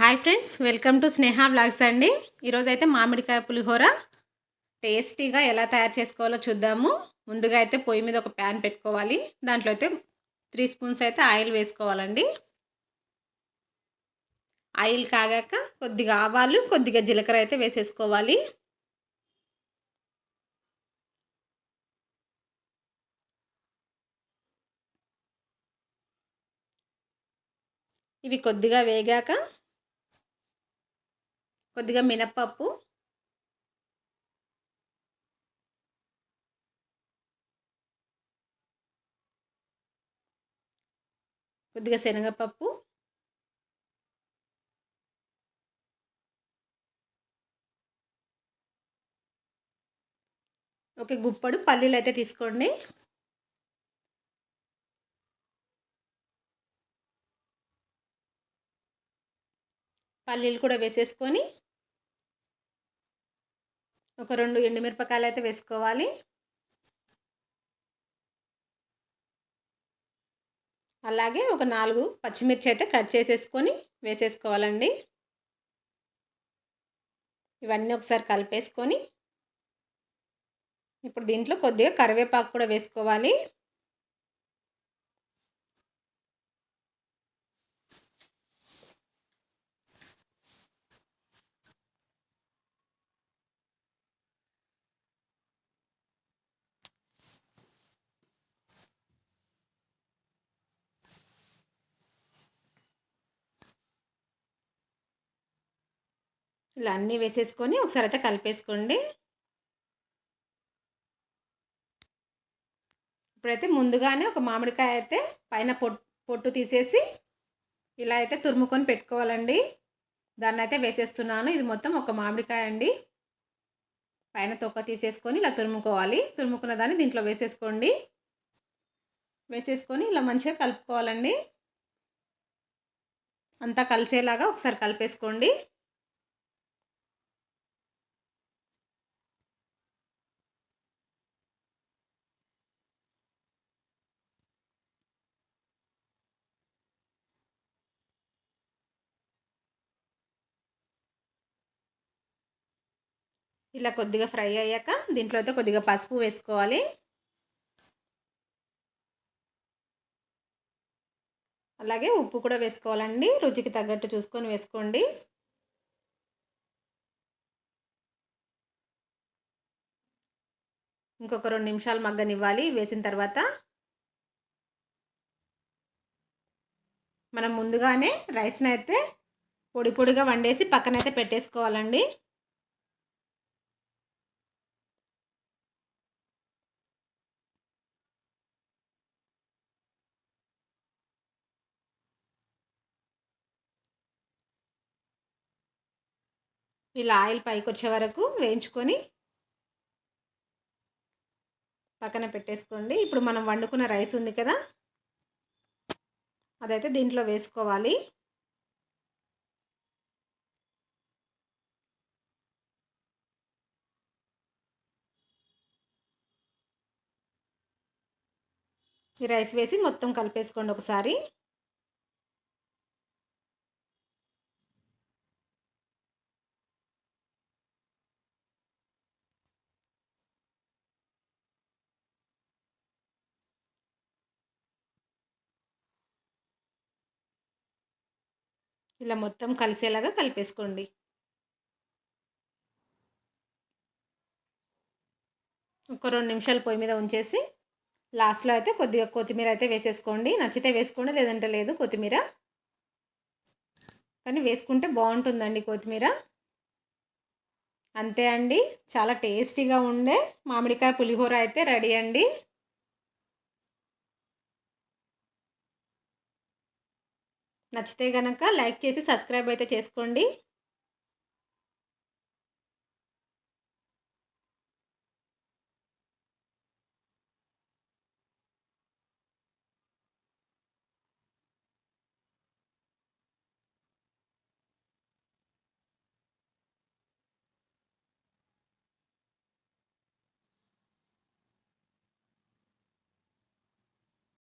Hi friends welcome to Sneha blogs అండి. ఈరోజైతే మామిడికాయ పులిహోర టేస్టీగా ఎలా తయారు చేసుకోవాలో చూద్దాము. ముందుగా అయితే పొయ్యి మీద ఒక ప్యాన్ పెట్టుకోవాలి. దాంట్లో అయితే త్రీ స్పూన్స్ అయితే ఆయిల్ వేసుకోవాలండి. ఆయిల్ కాగాక కొద్దిగా ఆవాలు కొద్దిగా జీలకర్ర అయితే వేసేసుకోవాలి. ఇవి కొద్దిగా వేగాక కొద్దిగా మినప్పప్పు. కొద్దిగా శనగపప్పు. ఒక గుప్పడు పల్లీలు అయితే తీసుకోండి. పల్లీలు కూడా వేసేసుకొని ఒక రెండు ఎండుమిరపకాయలు అయితే వేసుకోవాలి. అలాగే ఒక నాలుగు పచ్చిమిర్చి అయితే కట్ చేసేసుకొని వేసేసుకోవాలండి. ఇవన్నీ ఒకసారి కలిపేసుకొని ఇప్పుడు దీంట్లో కొద్దిగా కరివేపాకు కూడా వేసుకోవాలి. ఇలా అన్నీ వేసేసుకొని ఒకసారి అయితే కలిపేసుకోండి. ఇప్పుడైతే ముందుగానే ఒక మామిడికాయ అయితే పైన పొట్టు పొట్టు తీసేసి ఇలా అయితే తురుముకొని పెట్టుకోవాలండి. దాన్ని అయితే వేసేస్తున్నాను. ఇది మొత్తం ఒక మామిడికాయ అండి. పైన తొక్క తీసేసుకొని ఇలా తురుముకోవాలి. తురుముకున్న దాన్ని దీంట్లో వేసేసుకోండి. వేసేసుకొని ఇలా మంచిగా కలుపుకోవాలండి. అంతా కలిసేలాగా ఒకసారి కలిపేసుకోండి. ఇలా కొద్దిగా ఫ్రై అయ్యాక దీంట్లో అయితే కొద్దిగా పసుపు వేసుకోవాలి. అలాగే ఉప్పు కూడా వేసుకోవాలండి. రుచికి తగ్గట్టు చూసుకొని వేసుకోండి. ఇంకొక రెండు నిమిషాలు మగ్గనివ్వాలి. వేసిన తర్వాత మనం ముందుగానే రైస్ని అయితే పొడి పొడిగా వండేసి పక్కనైతే పెట్టేసుకోవాలండి. ఇలా ఆయిల్ పైకి వచ్చే వరకు వేయించుకొని పక్కన పెట్టేసుకోండి. ఇప్పుడు మనం వండుకున్న రైస్ ఉంది కదా అదైతే దీంట్లో వేసుకోవాలి. ఈ రైస్ వేసి మొత్తం కలిపేసుకోండి ఒకసారి. ఇలా మొత్తం కలిసేలాగా కలిపేసుకోండి. ఒక రెండు నిమిషాలు పొయ్యి మీద ఉంచేసి లాస్ట్లో అయితే కొద్దిగా కొత్తిమీర అయితే వేసేసుకోండి. నచ్చితే వేసుకోండి లేదంటే లేదు కొత్తిమీర. కానీ వేసుకుంటే బాగుంటుందండి కొత్తిమీర. అంతే అండి. చాలా టేస్టీగా ఉండే మామిడికాయ పులిహోర అయితే రెడీ అండి. నచ్చితే గనక లైక్ చేసి సబ్స్క్రైబ్ అయితే చేసుకోండి.